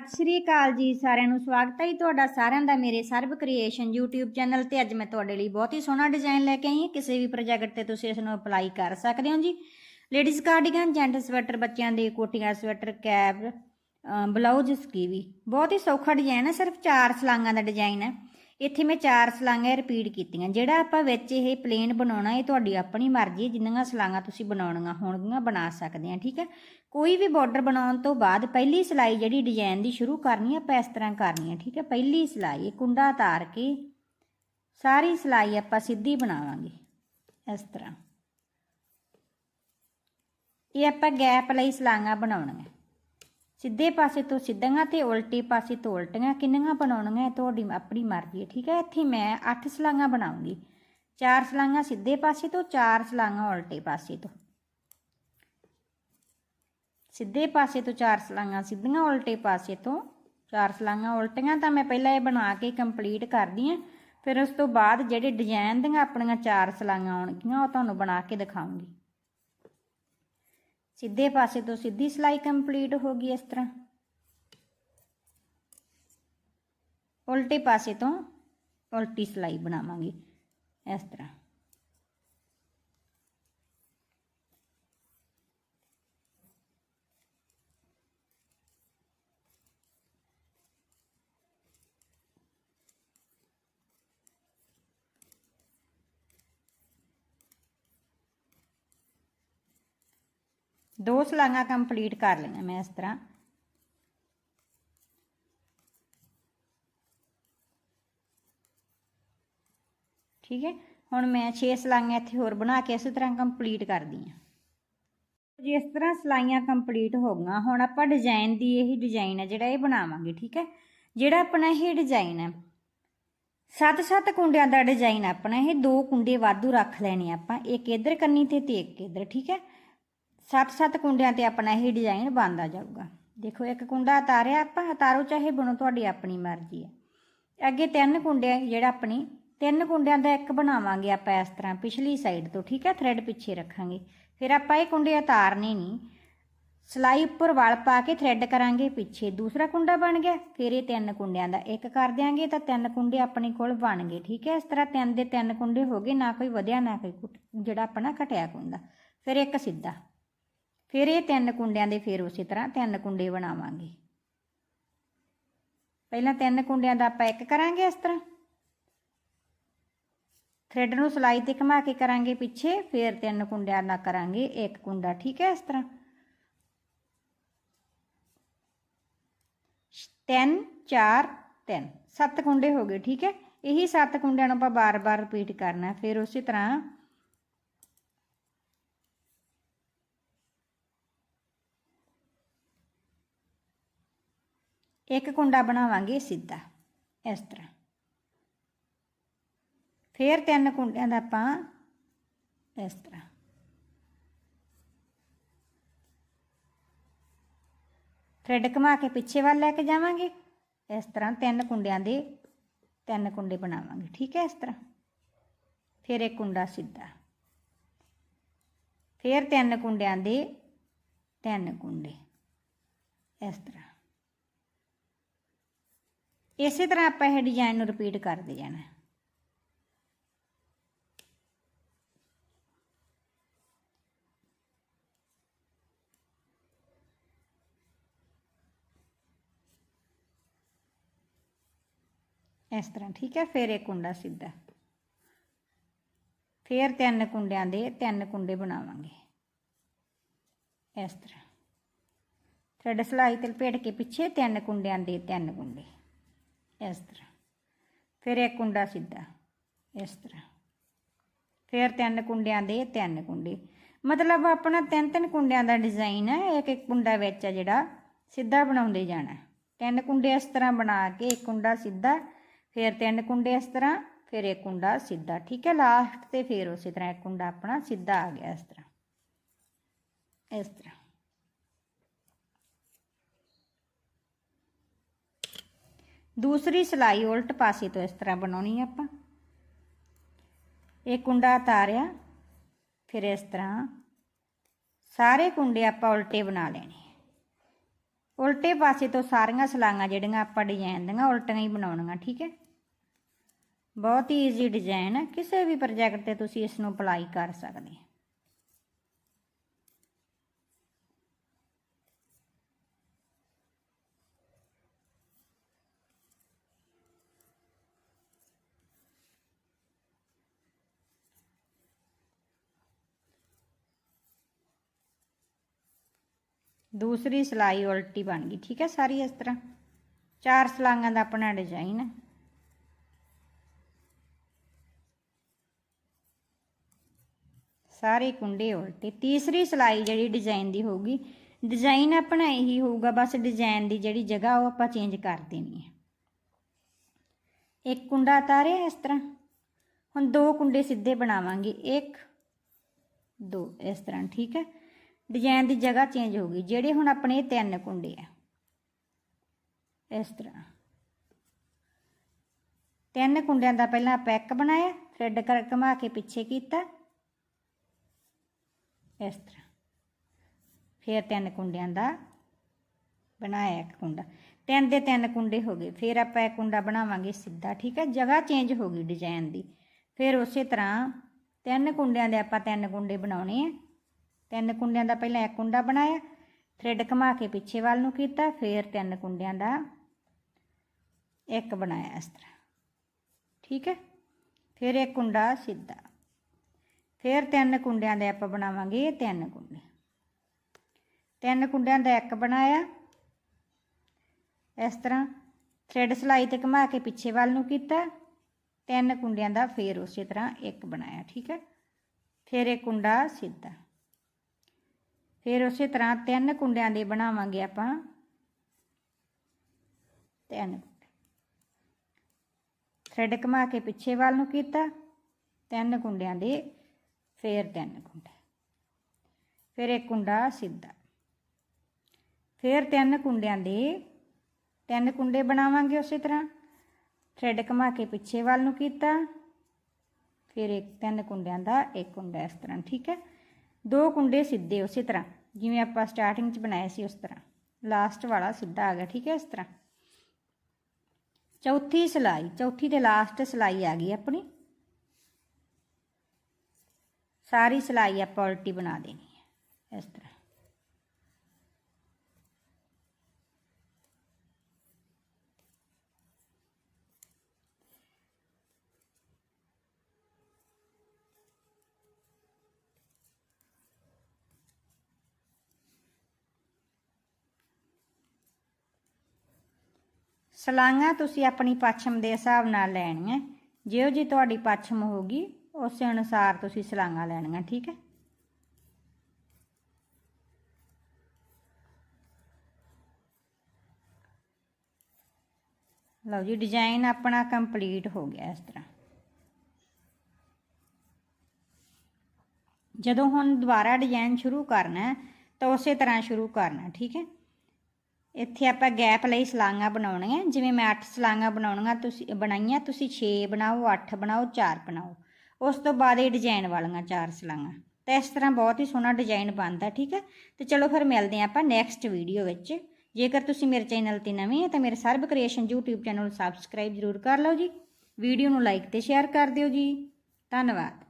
ਸਤਿ ਸ਼੍ਰੀ ਅਕਾਲ ਜੀ, ਸਾਰਿਆਂ ਨੂੰ ਸਵਾਗਤ ਹੈ ਜੀ ਤੁਹਾਡਾ ਸਾਰਿਆਂ ਦਾ ਮੇਰੇ ਸਰਬ ਕ੍ਰੀਏਸ਼ਨ YouTube ਚੈਨਲ ਤੇ। ਅੱਜ ਮੈਂ ਤੁਹਾਡੇ ਲਈ ਬਹੁਤ ਹੀ ਸੋਹਣਾ ਡਿਜ਼ਾਈਨ ਲੈ ਕੇ ਆਈ ਹਾਂ। ਕਿਸੇ ਵੀ ਪ੍ਰੋਜੈਕਟ ਤੇ ਤੁਸੀਂ ਇਸ ਨੂੰ ਅਪਲਾਈ ਕਰ ਸਕਦੇ ਹੋ ਜੀ। ਲੇਡੀਜ਼ ਕਾਰਡੀਗਨ ਜੈਂਟ ਸਵੈਟਰ ਬੱਚਿਆਂ ਦੇ ਕੋਟੀਆਂ ਸਵੈਟਰ ਕੈਪ ਬਲਾਊਜ਼ ਸਕੀਵੀ। ਬਹੁਤ ਹੀ ਸੌਖਾ ਡਿਜ਼ਾਈਨ ਹੈ, ਸਿਰਫ ਚਾਰ ਸਲਾਂਗਾਂ ਦਾ ਡਿਜ਼ਾਈਨ ਹੈ। ਇੱਥੇ ਮੈਂ ਚਾਰ ਸਲਾਂਗਾਂ ਰਿਪੀਟ ਕੀਤੀਆਂ। ਜਿਹੜਾ ਆਪਾਂ ਵਿੱਚ ਇਹ ਪਲੇਨ ਬਣਾਉਣਾ, ਇਹ ਤੁਹਾਡੀ ਆਪਣੀ ਮਰਜ਼ੀ ਹੈ। ਜਿੰਨੀਆਂ ਸਲਾਂਗਾਂ ਤੁਸੀਂ ਬਣਾਉਣੀਆਂ ਹੋਣਗੀਆਂ, ਬਣਾ ਸਕਦੇ ਆ ਠੀਕ ਹੈ? ਕੋਈ ਵੀ ਬਾਰਡਰ ਬਣਾਉਣ ਤੋਂ ਬਾਅਦ ਪਹਿਲੀ ਸਿਲਾਈ ਜਿਹੜੀ ਡਿਜ਼ਾਈਨ ਦੀ ਸ਼ੁਰੂ ਕਰਨੀ ਆਪਾਂ ਇਸ ਤਰ੍ਹਾਂ ਕਰਨੀ ਹੈ, ਠੀਕ ਹੈ? ਪਹਿਲੀ ਸਿਲਾਈ, ਇਹ ਕੁੰਡਾ ਤਾਰ ਕੇ ਸਾਰੀ ਸਿਲਾਈ ਆਪਾਂ ਸਿੱਧੀ ਬਣਾਵਾਂਗੇ, ਇਸ ਤਰ੍ਹਾਂ। ਇਹ ਆਪਾਂ ਗੈਪ ਲਈ ਸਲਾਂਗਾਂ ਬਣਾਉਣੀਆਂ। ਸਿੱਧੇ ਪਾਸੇ ਤੋਂ ਸਿੱਧੀਆਂ ਤੇ ਉਲਟੇ ਪਾਸੇ ਤੋਂ ਉਲਟੀਆਂ ਕਿੰਨੀਆਂ ਬਣਾਉਣੀਆਂ ਇਹ ਤੁਹਾਡੀ ਆਪਣੀ ਮਰਜ਼ੀ ਹੈ, ਠੀਕ ਹੈ? ਇੱਥੇ ਮੈਂ 8 ਸਲਾਂਗਾਂ ਬਣਾਉਂਗੀ। 4 ਸਲਾਂਗਾਂ ਸਿੱਧੇ ਪਾਸੇ ਤੋਂ 4 ਸਲਾਂਗਾਂ ਉਲਟੇ ਪਾਸੇ ਤੋਂ। ਸਿੱਧੇ ਪਾਸੇ ਤੋਂ 4 ਸਲਾਂਗਾਂ ਸਿੱਧੀਆਂ ਉਲਟੇ ਪਾਸੇ ਤੋਂ 4 ਸਲਾਂਗਾਂ ਉਲਟੀਆਂ ਤਾਂ ਮੈਂ ਪਹਿਲਾਂ ਇਹ ਬਣਾ ਕੇ ਕੰਪਲੀਟ ਕਰਦੀ ਹਾਂ। ਫਿਰ ਉਸ ਤੋਂ ਬਾਅਦ ਜਿਹੜੇ ਡਿਜ਼ਾਈਨ ਦੀਆਂ ਆਪਣੀਆਂ 4 ਸਲਾਂਗਾਂ ਆਉਣਗੀਆਂ, ਉਹ ਤੁਹਾਨੂੰ ਬਣਾ ਕੇ ਦਿਖਾਉਂਗੀ। ਸਿੱਧੇ ਪਾਸੇ ਤੋਂ ਸਿੱਧੀ ਸਿਲਾਈ ਕੰਪਲੀਟ ਹੋ ਗਈ ਇਸ ਤਰ੍ਹਾਂ। ਉਲਟੇ ਪਾਸੇ ਤੋਂ ਉਲਟੀ ਸਿਲਾਈ ਬਣਾਵਾਂਗੇ ਇਸ ਤਰ੍ਹਾਂ। ਦੋ ਸਲਾਂਗਾਂ ਕੰਪਲੀਟ ਕਰ ਲਈਆਂ ਮੈਂ ਇਸ ਤਰ੍ਹਾਂ ਠੀਕ ਹੈ ਹੁਣ ਮੈਂ 6 ਸਲਾਈਆਂ ਇੱਥੇ ਹੋਰ ਬਣਾ ਕੇ ਇਸੇ ਤਰ੍ਹਾਂ ਕੰਪਲੀਟ ਕਰਦੀ ਹਾਂ ਜਿਸ ਤਰ੍ਹਾਂ ਸਲਾਈਆਂ ਕੰਪਲੀਟ ਹੋ ਗਈਆਂ ਹੁਣ ਆਪਾਂ ਡਿਜ਼ਾਈਨ ਦੀ ਇਹੀ ਡਿਜ਼ਾਈਨ ਹੈ ਜਿਹੜਾ ਇਹ ਬਣਾਵਾਂਗੇ ਠੀਕ ਹੈ ਜਿਹੜਾ ਆਪਣਾ ਇਹ ਡਿਜ਼ਾਈਨ ਹੈ ਸੱਤ ਸੱਤ ਕੁੰਡਿਆਂ ਦਾ ਡਿਜ਼ਾਈਨ ਆਪਣਾ ਇਹ ਦੋ ਕੁੰਡੇ ਵਾਧੂ ਰੱਖ ਲੈਣੇ ਆਪਾਂ ਇੱਕ ਇਧਰ ਕੰਨੀ ਤੇ ਤੇ ਇੱਕ ਇਧਰ ਠੀਕ ਹੈ ਸੱਤ ਸੱਤ ਕੁੰਡਿਆਂ ਤੇ ਆਪਣਾ ਇਹ ਡਿਜ਼ਾਈਨ ਬਣਦਾ ਜਾਊਗਾ। ਦੇਖੋ, ਇੱਕ ਕੁੰਡਾ ਉਤਾਰਿਆ ਆਪਾਂ, ਉਤਾਰੋ ਚਾਹੇ ਬਣੋ, ਤੁਹਾਡੀ ਆਪਣੀ ਮਰਜ਼ੀ ਹੈ। ਅੱਗੇ ਤਿੰਨ ਕੁੰਡੇ ਜਿਹੜਾ ਆਪਣੀ, ਤਿੰਨ ਕੁੰਡਿਆਂ ਦਾ ਇੱਕ ਬਣਾਵਾਂਗੇ ਆਪਾਂ ਇਸ ਤਰ੍ਹਾਂ, ਪਿਛਲੀ ਸਾਈਡ ਤੋਂ, ਠੀਕ ਹੈ? ਥਰੈਡ ਪਿੱਛੇ ਰੱਖਾਂਗੇ। ਫਿਰ ਆਪਾਂ ਇਹ ਕੁੰਡੇ ਉਤਾਰਨੇ ਨਹੀਂ। ਸਲਾਈ ਉੱਪਰ ਵਲ ਪਾ ਕੇ ਥਰੈਡ ਕਰਾਂਗੇ ਪਿੱਛੇ, ਦੂਸਰਾ ਕੁੰਡਾ ਬਣ ਗਿਆ, ਫਿਰ ਇਹ ਤਿੰਨ ਕੁੰਡਿਆਂ ਦਾ। ਇੱਕ ਕਰ ਦਿਆਂਗੇ ਤਾਂ ਤਿੰਨ ਕੁੰਡੇ ਆਪਣੇ ਕੋਲ ਬਣ ਗਏ, ਠੀਕ ਹੈ? ਇਸ ਤਰ੍ਹਾਂ ਤਿੰਨ ਦੇ ਤਿੰਨ ਕੁੰਡੇ ਹੋ ਗਏ, ਨਾ ਕੋਈ ਵਧਿਆ, ਨਾ ਕੋਈ ਜਿਹੜਾ ਆਪਣਾ ਘਟਿਆ ਕੁੰਡਾ। ਫਿਰ ਇੱਕ ਸਿੱਧਾ। ਫਿਰ ਇਹ ਤਿੰਨ ਕੁੰਡਿਆਂ ਦੇ ਫਿਰ ਉਸੇ ਤਰ੍ਹਾਂ ਤਿੰਨ ਕੁੰਡੇ ਬਣਾਵਾਂਗੇ। ਪਹਿਲਾਂ ਤਿੰਨ ਕੁੰਡਿਆਂ ਦਾ ਆਪਾਂ ਇੱਕ ਕਰਾਂਗੇ ਇਸ ਤਰ੍ਹਾਂ। ਥ੍ਰੈਡ ਨੂੰ ਸਲਾਈ ਤੇ ਘੁਮਾ ਕੇ ਕਰਾਂਗੇ ਪਿੱਛੇ, ਫਿਰ ਤਿੰਨ ਕੁੰਡਿਆਂ ਦਾ ਕਰਾਂਗੇ ਇੱਕ ਕੁੰਡਾ, ਠੀਕ ਹੈ ਇਸ ਤਰ੍ਹਾਂ। ਤਿੰਨ, ਚਾਰ, ਤਿੰਨ, ਸੱਤ ਕੁੰਡੇ ਹੋ ਗਏ, ਠੀਕ ਹੈ। ਇਹੀ ਸੱਤ ਕੁੰਡਿਆਂ ਨੂੰ ਆਪਾਂ ਬਾਰ-ਬਾਰ ਰਿਪੀਟ ਕਰਨਾ, ਫਿਰ ਉਸੇ ਤਰ੍ਹਾਂ ਇੱਕ ਕੁੰਡਾ ਬਣਾਵਾਂਗੇ ਸਿੱਧਾ, ਇਸ ਤਰ੍ਹਾਂ। ਫਿਰ ਤਿੰਨ ਕੁੰਡਿਆਂ ਦਾ ਆਪਾਂ ਇਸ ਤਰ੍ਹਾਂ। ਥ੍ਰੈਡ ਘੁਮਾ ਕੇ ਪਿੱਛੇ ਵੱਲ ਲੈ ਕੇ ਜਾਵਾਂਗੇ। ਇਸ ਤਰ੍ਹਾਂ ਤਿੰਨ ਕੁੰਡਿਆਂ ਦੇ ਤਿੰਨ ਕੁੰਡੇ ਬਣਾਵਾਂਗੇ, ਠੀਕ ਹੈ ਇਸ ਤਰ੍ਹਾਂ। ਫਿਰ ਇੱਕ ਕੁੰਡਾ ਸਿੱਧਾ। ਫਿਰ ਤਿੰਨ ਕੁੰਡਿਆਂ ਦੇ ਤਿੰਨ ਕੁੰਡੇ, ਇਸ ਤਰ੍ਹਾਂ। ਇਸੇ ਤਰ੍ਹਾਂ ਆਪਾਂ ਇਹ ਡਿਜ਼ਾਈਨ ਨੂੰ ਰਿਪੀਟ ਕਰਦੇ ਜਾਣਾ। ਇਸ ਤਰ੍ਹਾਂ, ਠੀਕ ਹੈ, ਫਿਰ ਇਹ ਕੁੰਡਾ ਸਿੱਧਾ। ਫਿਰ ਤਿੰਨ ਕੁੰਡਿਆਂ ਦੇ ਤਿੰਨ ਕੁੰਡੇ ਬਣਾਵਾਂਗੇ। ਇਸ ਤਰ੍ਹਾਂ। ਥ੍ਰੈਡ ਸਲਾਈ ਤੇ ਲਪੇਟ ਕੇ ਪਿੱਛੇ ਤਿੰਨ ਕੁੰਡਿਆਂ ਦੇ ਤਿੰਨ ਕੁੰਡੇ। ਇਸ ਤਰ੍ਹਾਂ ਫਿਰ ਇੱਕ ਕੁੰਡਾ ਸਿੱਧਾ। ਇਸ ਤਰ੍ਹਾਂ ਫਿਰ ਤਿੰਨ ਕੁੰਡਿਆਂ ਦੇ, ਤਿੰਨ ਕੁੰਡੇ। ਮਤਲਬ ਆਪਣਾ ਤਿੰਨ ਤਿੰਨ ਕੁੰਡਿਆਂ ਦਾ ਡਿਜ਼ਾਈਨ ਹੈ, ਇੱਕ ਇੱਕ ਕੁੰਡਾ ਵਿੱਚ ਆ ਜਿਹੜਾ ਸਿੱਧਾ ਬਣਾਉਂਦੇ ਜਾਣਾ। ਤਿੰਨ ਕੁੰਡੇ ਇਸ ਤਰ੍ਹਾਂ ਬਣਾ ਕੇ ਇੱਕ ਕੁੰਡਾ ਸਿੱਧਾ, ਫਿਰ ਤਿੰਨ ਕੁੰਡੇ ਇਸ ਤਰ੍ਹਾਂ, ਫਿਰ ਇੱਕ ਕੁੰਡਾ ਸਿੱਧਾ। ਠੀਕ ਹੈ ਲਾਸਟ ਤੇ ਫਿਰ ਉਸੇ ਤਰ੍ਹਾਂ ਇੱਕ ਕੁੰਡਾ ਆਪਣਾ ਸਿੱਧਾ ਆ ਗਿਆ ਇਸ ਤਰ੍ਹਾਂ। ਇਸ ਤਰ੍ਹਾਂ। ਦੂਸਰੀ ਸਿਲਾਈ ਉਲਟ ਪਾਸੇ ਤੋਂ ਇਸ ਤਰ੍ਹਾਂ ਬਣਾਉਣੀ ਹੈ ਆਪਾਂ। ਇਹ ਕੁੰਡਾ ਉਤਾਰਿਆ, ਫਿਰ ਇਸ ਤਰ੍ਹਾਂ ਸਾਰੇ ਕੁੰਡੇ ਆਪਾਂ ਉਲਟੇ ਬਣਾ ਲੈਣੇ ਉਲਟੇ ਪਾਸੇ ਤੋਂ ਸਾਰੀਆਂ ਸਲਾਈਆਂ ਜਿਹੜੀਆਂ ਆਪਾਂ ਡਿਜ਼ਾਈਨ ਦੀਆਂ, ਉਲਟੀਆਂ ਹੀ ਬਣਾਉਣੀਆਂ, ਠੀਕ ਹੈ? ਬਹੁਤ ਹੀ ਈਜ਼ੀ ਡਿਜ਼ਾਈਨ ਹੈ ਕਿਸੇ ਵੀ ਪ੍ਰੋਜੈਕਟ ਤੇ ਤੁਸੀਂ ਇਸ ਨੂੰ ਅਪਲਾਈ ਕਰ ਸਕਦੇ ਹੋ ਦੂਸਰੀ ਸਲਾਈ ਉਲਟੀ ਬਣ ਗਈ, ਠੀਕ ਹੈ ਸਾਰੀ ਇਸ ਤਰ੍ਹਾਂ। ਚਾਰ ਸਲਾਈਆਂ ਦਾ ਆਪਣਾ ਡਿਜ਼ਾਈਨ ਹੈ। ਸਾਰੇ ਕੁੰਡੇ ਉਲਟੇ। ਤੀਸਰੀ ਸਲਾਈ ਜਿਹੜੀ ਡਿਜ਼ਾਈਨ ਦੀ ਹੋਊਗੀ ਡਿਜ਼ਾਈਨ ਆਪਣਾ ਇਹੀ ਹੋਊਗਾ, ਬਸ ਡਿਜ਼ਾਈਨ ਦੀ ਜਿਹੜੀ ਜਗ੍ਹਾ ਉਹ ਆਪਾਂ ਚੇਂਜ ਕਰ ਦੇਣੀ ਹੈ। ਇੱਕ ਕੁੰਡਾ ਉਤਾਰਿਆ ਇਸ ਤਰ੍ਹਾਂ। ਹੁਣ ਦੋ ਕੁੰਡੇ ਸਿੱਧੇ ਬਣਾਵਾਂਗੇ। ਇੱਕ, ਦੋ, ਇਸ ਤਰ੍ਹਾਂ, ਠੀਕ ਹੈ। ਡਿਜ਼ਾਈਨ ਦੀ ਜਗ੍ਹਾ ਚੇਂਜ ਹੋ ਗਈ, ਜਿਹੜੇ ਹੁਣ ਆਪਣੇ ਤਿੰਨ ਕੁੰਡੇ ਆ। ਇਸ ਤਰ੍ਹਾਂ। ਤਿੰਨ ਕੁੰਡਿਆਂ ਦਾ ਪਹਿਲਾਂ ਆਪਾਂ ਇੱਕ ਬਣਾਇਆ ਥ੍ਰੈਡ ਕਰ ਘੁਮਾ ਕੇ ਪਿੱਛੇ ਕੀਤਾ। ਇਸ ਤਰ੍ਹਾਂ। ਫਿਰ ਤਿੰਨ ਕੁੰਡਿਆਂ ਦਾ ਬਣਾਇਆ ਇੱਕ ਕੁੰਡਾ। ਤਿੰਨ ਦੇ ਤਿੰਨ ਕੁੰਡੇ ਹੋ ਗਏ, ਫਿਰ ਆਪਾਂ ਇੱਕ ਕੁੰਡਾ ਬਣਾਵਾਂਗੇ ਸਿੱਧਾ, ਠੀਕ ਹੈ ਜਗ੍ਹਾ ਚੇਂਜ ਹੋ ਗਈ ਡਿਜ਼ਾਈਨ ਦੀ। ਫਿਰ ਉਸੇ ਤਰ੍ਹਾਂ ਤਿੰਨ ਕੁੰਡਿਆਂ ਦੇ ਆਪਾਂ ਤਿੰਨ ਕੁੰਡੇ ਬਣਾਉਣੇ ਆ। ਤਿੰਨ ਕੁੰਡਿਆਂ ਦਾ ਪਹਿਲਾਂ ਇੱਕ ਕੁੰਡਾ ਬਣਾਇਆ ਥ੍ਰੈਡ ਘੁਮਾ ਕੇ ਪਿੱਛੇ ਵੱਲ ਨੂੰ ਕੀਤਾ, ਫਿਰ ਤਿੰਨ ਕੁੰਡਿਆਂ ਦਾ ਇੱਕ ਬਣਾਇਆ ਇਸ ਤਰ੍ਹਾਂ। ਠੀਕ ਹੈ? ਫਿਰ ਇੱਕ ਕੁੰਡਾ ਸਿੱਧਾ। ਫਿਰ ਤਿੰਨ ਕੁੰਡਿਆਂ ਦੇ ਆਪਾਂ ਬਣਾਵਾਂਗੇ ਤਿੰਨ ਕੁੰਡੇ। ਤਿੰਨ ਕੁੰਡਿਆਂ ਦਾ ਇੱਕ ਬਣਾਇਆ। ਇਸ ਤਰ੍ਹਾਂ ਥ੍ਰੈਡ ਸਲਾਈ ਤੇ ਘੁਮਾ ਕੇ ਪਿੱਛੇ ਵੱਲ ਨੂੰ ਕੀਤਾ। ਤਿੰਨ ਕੁੰਡਿਆਂ ਦਾ ਫਿਰ ਉਸੇ ਤਰ੍ਹਾਂ ਇੱਕ ਬਣਾਇਆ। ਠੀਕ ਹੈ? ਫਿਰ ਇੱਕ ਕੁੰਡਾ ਸਿੱਧਾ। ਫਿਰ ਉਸੇ ਤਰ੍ਹਾਂ ਤਿੰਨ ਕੁੰਡਿਆਂ ਦੇ ਬਣਾਵਾਂਗੇ ਆਪਾਂ। ਤਿੰਨ ਕੁੰਡੇ। ਥ੍ਰੈਡ ਘੁਮਾ ਕੇ ਪਿੱਛੇ ਵੱਲ ਨੂੰ ਕੀਤਾ। ਤਿੰਨ ਕੁੰਡਿਆਂ ਦੇ, ਫਿਰ ਤਿੰਨ ਕੁੰਡੇ। ਫਿਰ ਇੱਕ ਕੁੰਡਾ ਸਿੱਧਾ। ਫਿਰ ਤਿੰਨ ਕੁੰਡਿਆਂ ਦੇ, ਤਿੰਨ ਕੁੰਡੇ ਬਣਾਵਾਂਗੇ ਉਸੇ ਤਰ੍ਹਾਂ। ਥ੍ਰੈਡ ਘੁਮਾ ਕੇ ਪਿੱਛੇ ਵੱਲ ਨੂੰ ਕੀਤਾ। ਫਿਰ ਇੱਕ ਤਿੰਨ ਕੁੰਡਿਆਂ ਦਾ, ਇੱਕ ਕੁੰਡਾ ਇਸ ਤਰ੍ਹਾਂ, ਠੀਕ ਹੈ? ਦੋ ਕੁੰਡੇ ਸਿੱਧੇ ਉਸੇ ਤਰ੍ਹਾਂ, ਜਿਵੇਂ ਆਪਾਂ ਸਟਾਰਟਿੰਗ 'ਚ ਬਣਾਏ ਸੀ ਉਸ ਤਰ੍ਹਾਂ। ਲਾਸਟ ਵਾਲਾ ਸਿੱਧਾ ਆ ਗਿਆ, ਠੀਕ ਹੈ, ਇਸ ਤਰ੍ਹਾਂ। ਚੌਥੀ ਸਲਾਈ, ਚੌਥੀ ਤੇ ਲਾਸਟ ਸਲਾਈ ਆ ਗਈ ਆਪਣੀ। ਸਾਰੀ ਸਲਾਈ ਆਪਾਂ ਉਲਟੀ ਬਣਾ ਦੇਣੀ ਹੈ, ਇਸ ਤਰ੍ਹਾਂ। ਸਲਾਈਆਂ ਤੁਸੀਂ ਆਪਣੀ ਪੱਛਮ ਦੇ ਹਿਸਾਬ ਨਾਲ ਲੈਣੀਆਂ। ਜਿਹੋ ਜੀ ਤੁਹਾਡੀ ਪੱਛਮ ਹੋਗੀ ਉਸੇ ਅਨੁਸਾਰ ਤੁਸੀਂ ਸਲਾਈਆਂ ਲੈਣੀਆਂ, ਠੀਕ ਹੈ? ਲਓ ਜੀ, ਡਿਜ਼ਾਈਨ ਆਪਣਾ ਕੰਪਲੀਟ ਹੋ ਗਿਆ ਇਸ ਤਰ੍ਹਾਂ। ਜਦੋਂ ਹੁਣ ਦੁਬਾਰਾ ਡਿਜ਼ਾਈਨ ਸ਼ੁਰੂ ਕਰਨਾ ਹੈ, ਤਾਂ ਉਸੇ ਤਰ੍ਹਾਂ ਸ਼ੁਰੂ ਕਰਨਾ, ਠੀਕ ਹੈ? ਇੱਥੇ ਆਪਾਂ ਗੈਪ ਲਈ ਸਲਾਈਆਂ ਬਣਾਉਣੀਆਂ। ਜਿਵੇਂ ਮੈਂ 8 ਸਲਾਈਆਂ ਬਣਾਉਣੀਆਂ, ਤੁਸੀਂ ਬਣਾਈਆਂ, ਤੁਸੀਂ 6 ਬਣਾਓ 8 ਬਣਾਓ 4 ਬਣਾਓ। ਉਸ ਤੋਂ ਬਾਅਦ ਇਹ ਡਿਜ਼ਾਈਨ ਵਾਲੀਆਂ 4 ਸਲਾਈਆਂ ਤਾਂ ਇਸ ਤਰ੍ਹਾਂ ਬਹੁਤ ਹੀ ਸੋਹਣਾ ਡਿਜ਼ਾਈਨ ਬਣਦਾ, ਠੀਕ ਹੈ? ਤੇ ਚਲੋ ਫਿਰ ਮਿਲਦੇ ਹਾਂ ਆਪਾਂ ਨੈਕਸਟ ਵੀਡੀਓ ਵਿੱਚ। ਜੇਕਰ ਤੁਸੀਂ ਮੇਰੇ ਚੈਨਲ ਤੇ ਨਵੇਂ ਹੋ, ਤਾਂ ਮੇਰੇ ਸਰਬ ਕ੍ਰੀਏਸ਼ਨ YouTube ਚੈਨਲ ਨੂੰ ਸਬਸਕ੍ਰਾਈਬ ਜ਼ਰੂਰ ਕਰ ਲਓ ਜੀ। ਵੀਡੀਓ ਨੂੰ ਲਾਈਕ ਤੇ ਸ਼ੇਅਰ ਕਰ ਦਿਓ ਜੀ। ਧੰਨਵਾਦ।